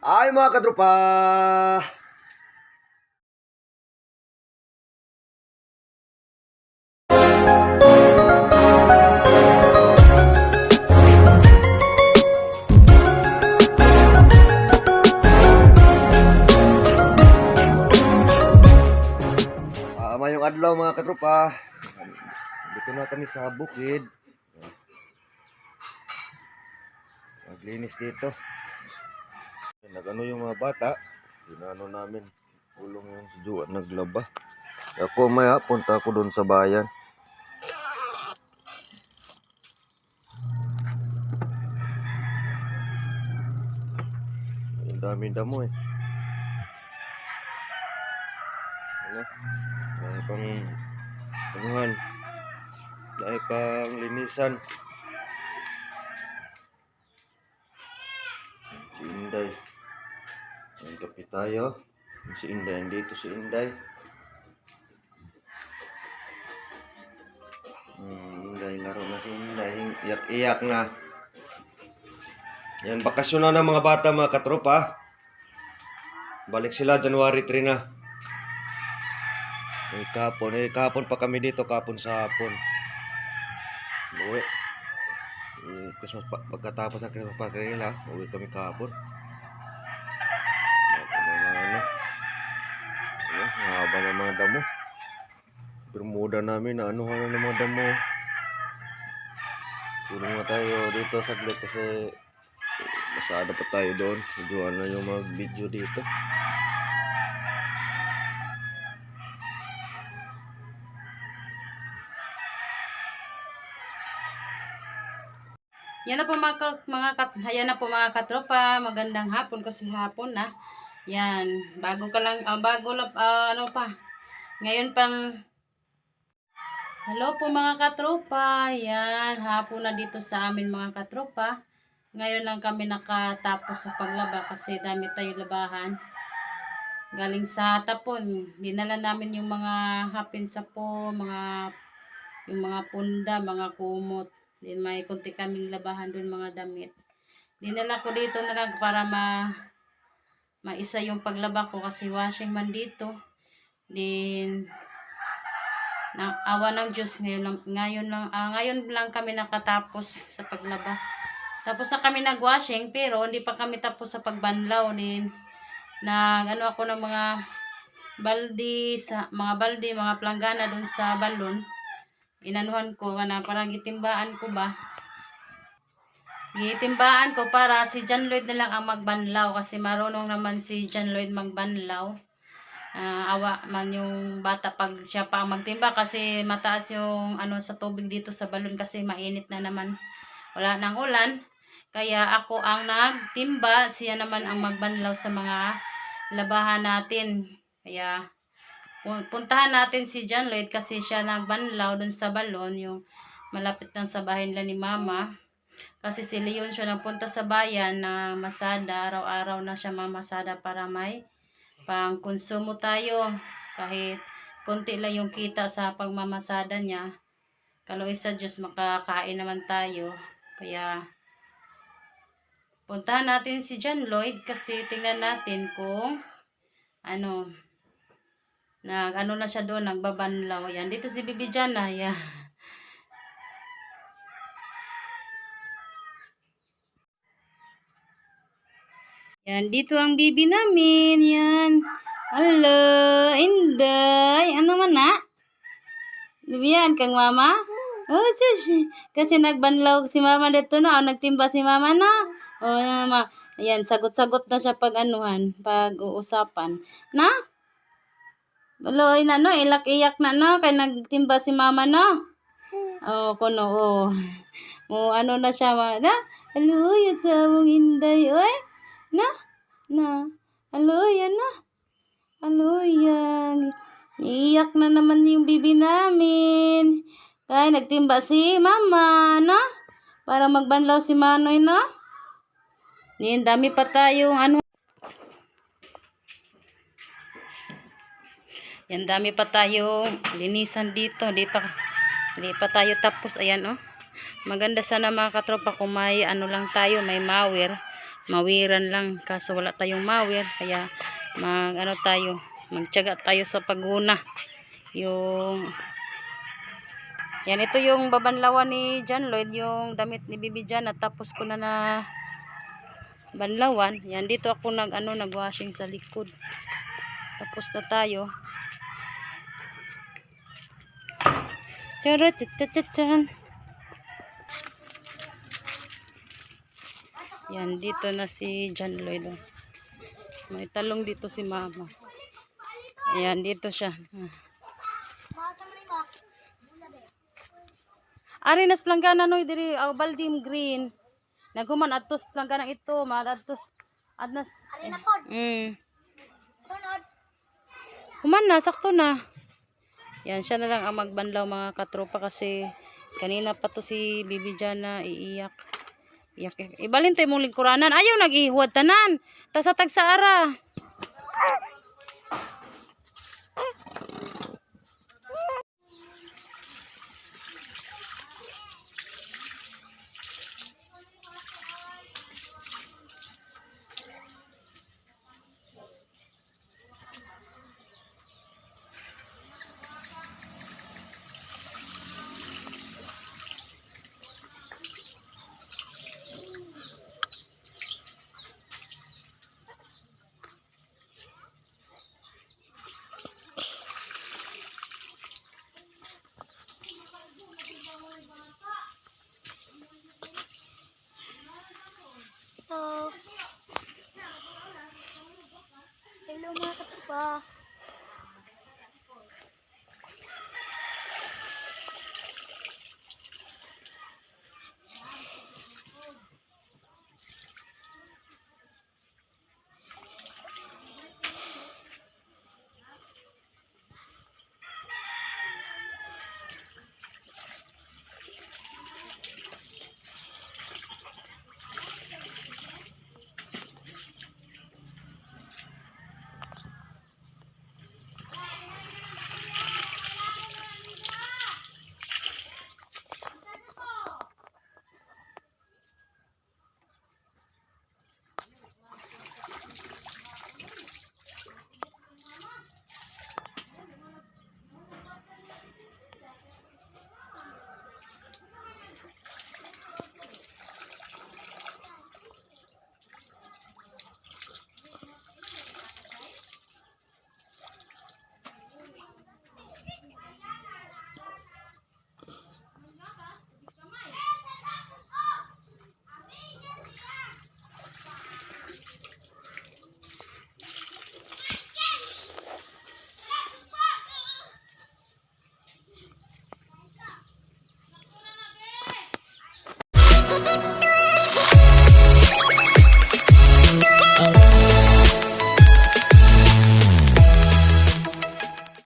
Ay mga katropa! Ah, mayong adlaw mga katropa. Dito na kami sa bukid. Maglinis dito. Nagano yung mga bata. Ginano namin. Ulong yung si naglaba. Ako maya, punta ako doon sa bayan. Ang daming damo eh. Ano? Dahil pang anuhan. Dahil pang linisan. Inday. Ang kape tayo. Si Inday. Andito si Inday. Hmm, Inday. Laro na si Inday. Iyak-iyak na. Yan, bakasyon na ng mga bata, mga katropa. Balik sila January 3 na. Eh, kapon. Eh, kapon pa kami dito. Kapon sa hapon. Uwi. Eh, Christmas pa, pagkatapos ng Christmas pa nila, uwi kami kahapon. Haba ng mga damo. Bermuda namin, na ano ng mga damo. Tulong na tayo dito saglit kasi masada pa tayo doon. Videoan na yung mga video dito. Yan na po mga, mga na po mga katropa, magandang hapon kasi hapon na. Yan, bago ka lang, ah, bago lang, ah, ano pa. Ngayon pang, hello po mga katropa, yan, hapon na dito sa amin mga katropa. Ngayon lang kami nakatapos sa paglaba kasi dami tayo labahan. Galing sa tapon, dinala namin yung mga hapin sa po, mga, yung mga punda, mga kumot. Din may konti kaming labahan doon mga damit. Dinala ko dito na lang para ma maisa yung paglaba ko kasi washing man dito. Din na awa ng Diyos ngayon ngayon lang ah, ngayon lang kami nakatapos sa paglaba. Tapos na kami nagwashing pero hindi pa kami tapos sa pagbanlaw din. Nag ano ako ng mga baldi sa mga baldi, mga planggana doon sa balon inanuhan ko na parang gitimbaan ko ba gitimbaan ko para si John Lloyd na lang ang magbanlaw kasi marunong naman si John Lloyd magbanlaw. Ah, awa man yung bata pag siya pa ang magtimba kasi mataas yung ano sa tubig dito sa balon kasi mainit na naman. Wala nang ulan. Kaya ako ang nagtimba. Siya naman ang magbanlaw sa mga labahan natin. Kaya Pu- puntahan natin si John Lloyd kasi siya nagbanlaw dun sa balon, yung malapit lang sa bahay nila ni Mama. Kasi si Leon siya nagpunta sa bayan na masada, araw-araw na siya mamasada para may pang konsumo tayo. Kahit konti lang yung kita sa pagmamasada niya. Kaloy sa Diyos makakain naman tayo. Kaya puntahan natin si John Lloyd kasi tingnan natin kung ano, nag ano na siya doon, nagbabanlaw. Yan. Dito si Bibi Jana. Yan. Yan. Dito ang bibi namin. Yan. Hello. Inday. Ano man na? Yan. Kang mama? Oh, shush. Kasi nagbanlaw si mama dito na. O, nagtimba si mama na. O, mama. Ayan, sagot-sagot na siya pag anuhan, pag uusapan. Na? Baloy na no, ilak-iyak na no, kay nagtimba si mama no. Oh, kuno, oh. Oh, ano na siya, ma, na? Alo, yan sa mong inday, oy. Na? Na? Alo, yan na. Alo, yan. Iyak na naman yung bibi namin. Kaya nagtimba si mama, na? Para magbanlaw si Manoy, no? Yan, dami pa tayong ano. Yan, dami pa tayo linisan dito. Di pa, di pa tayo tapos. Ayan, oh. Maganda sana mga katropa kung may ano lang tayo, may mawir. Mawiran lang kaso wala tayong mawir kaya mag ano tayo magtiyaga tayo sa paguna. Yung yan ito yung babanlawan ni John Lloyd yung damit ni Bibi Jan at tapos ko na na banlawan. Yan dito ako nag ano nag washing sa likod. Tapos na tayo. Charot-tut-tut-tut. Yan, dito na si John Lloyd. oh. May talong dito si mama. Ayan, dito siya. Ah. Ari nas planggana no diri aw baldim green. Naghuman atos planggana ito, ma atos adnas. Alin na pod? Mm. Sunod. Human na, sakto na. Yan, siya na lang ang magbanlaw mga katropa kasi kanina pa to si Bibi Jana iiyak. Iyak, iyak. Ibalin mong lingkuranan. Ayaw nag-ihuwad tanan. Tas sa tagsaara. Mga katropa.